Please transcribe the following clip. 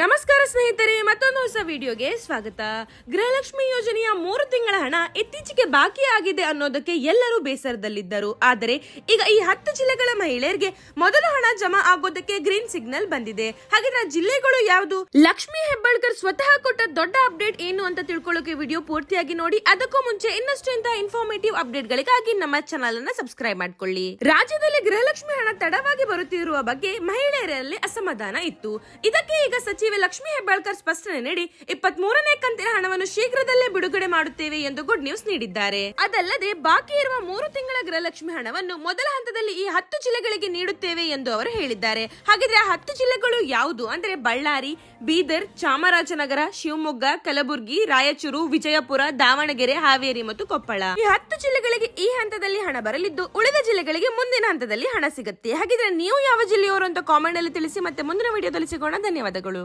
ನಮಸ್ಕಾರ ಸ್ನೇಹಿತರೆ, ಮತ್ತೊಂದು ಹೊಸ ವಿಡಿಯೋಗೆ ಸ್ವಾಗತ. ಗೃಹಲಕ್ಷ್ಮಿ ಯೋಜನೆಯ ಮೂರು ತಿಂಗಳ ಹಣ ಇತ್ತೀಚೆಗೆ ಬಾಕಿ ಆಗಿದೆ ಅನ್ನೋದಕ್ಕೆ ಎಲ್ಲರೂ ಬೇಸರದಲ್ಲಿದ್ದರು. ಆದರೆ ಈಗ ಈ ಹತ್ತು ಜಿಲ್ಲೆಗಳ ಮಹಿಳೆಯರಿಗೆ ಮೊದಲ ಹಣ ಜಮಾ ಆಗೋದಕ್ಕೆ ಗ್ರೀನ್ ಸಿಗ್ನಲ್ ಬಂದಿದೆ. ಹಾಗಿದ್ರೆ ಜಿಲ್ಲೆಗಳು ಯಾವುದು? ಲಕ್ಷ್ಮಿ ಹೆಬ್ಬಾಳ್ಕರ್ ಸ್ವತಃ ಕೊಟ್ಟ ದೊಡ್ಡ ಅಪ್ಡೇಟ್ ಏನು ಅಂತ ತಿಳ್ಕೊಳ್ಳೋಕೆ ವಿಡಿಯೋ ಪೂರ್ತಿಯಾಗಿ ನೋಡಿ. ಅದಕ್ಕೂ ಮುಂಚೆ ಇನ್ನಷ್ಟು ಇಂತಹ ಇನ್ಫಾರ್ಮೇಟಿವ್ ಅಪ್ಡೇಟ್ಗಳಿಗಾಗಿ ನಮ್ಮ ಚಾನಲ್ ಅನ್ನ ಸಬ್ಸ್ಕ್ರೈಬ್ ಮಾಡ್ಕೊಳ್ಳಿ. ರಾಜ್ಯದಲ್ಲಿ ಗೃಹಲಕ್ಷ್ಮಿ ಹಣ ತಡವಾಗಿ ಬರುತ್ತಿರುವ ಬಗ್ಗೆ ಮಹಿಳೆಯರಲ್ಲಿ ಅಸಮಾಧಾನ ಇತ್ತು. ಇದಕ್ಕೆ ಈಗ ಸಚಿವೆ ಲಕ್ಷ್ಮಿ ಹೆಬ್ಬಾಳ್ಕರ್ ಸ್ಪಷ್ಟನೆ ನೀಡಿ ಇಪ್ಪತ್ತ್ ಮೂರನೇ ಕಂತಿನ ಹಣವನ್ನು ಶೀಘ್ರದಲ್ಲೇ ಬಿಡುಗಡೆ ಮಾಡುತ್ತೇವೆ ಎಂದು ಗುಡ್ ನ್ಯೂಸ್ ನೀಡಿದ್ದಾರೆ. ಅದಲ್ಲದೆ ಬಾಕಿ ಇರುವ ಮೂರು ತಿಂಗಳ ಗೃಹಲಕ್ಷ್ಮಿ ಹಣವನ್ನು ಮೊದಲ ಹಂತದಲ್ಲಿ ಈ ಹತ್ತು ಜಿಲ್ಲೆಗಳಿಗೆ ನೀಡುತ್ತೇವೆ ಎಂದು ಅವರು ಹೇಳಿದ್ದಾರೆ. ಹಾಗಿದ್ರೆ ಆ ಹತ್ತು ಜಿಲ್ಲೆಗಳು ಯಾವುದು? ಅಂದ್ರೆ ಬಳ್ಳಾರಿ, ಬೀದರ್, ಚಾಮರಾಜನಗರ, ಶಿವಮೊಗ್ಗ, ಕಲಬುರಗಿ, ರಾಯಚೂರು, ವಿಜಯಪುರ, ದಾವಣಗೆರೆ, ಹಾವೇರಿ ಮತ್ತು ಕೊಪ್ಪಳ. ಈ ಹತ್ತು ಜಿಲ್ಲೆಗಳಿಗೆ ಈ ಹಂತದಲ್ಲಿ ಹಣ ಬರಲಿದ್ದು ಉಳಿದ ಜಿಲ್ಲೆಗಳಿಗೆ ಮುಂದಿನ ಹಂತದಲ್ಲಿ ಹಣ ಸಿಗುತ್ತೆ. ಹಾಗಿದ್ರೆ ನೀವು ಯಾವ ಜಿಲ್ಲೆಯವರು ಅಂತ ಕಾಮೆಂಟ್ ಅಲ್ಲಿ ತಿಳಿಸಿ ಮತ್ತೆ ಮುಂದಿನ ವಿಡಿಯೋದಲ್ಲಿ ಸಿಗೋಣ. ಧನ್ಯವಾದಗಳು.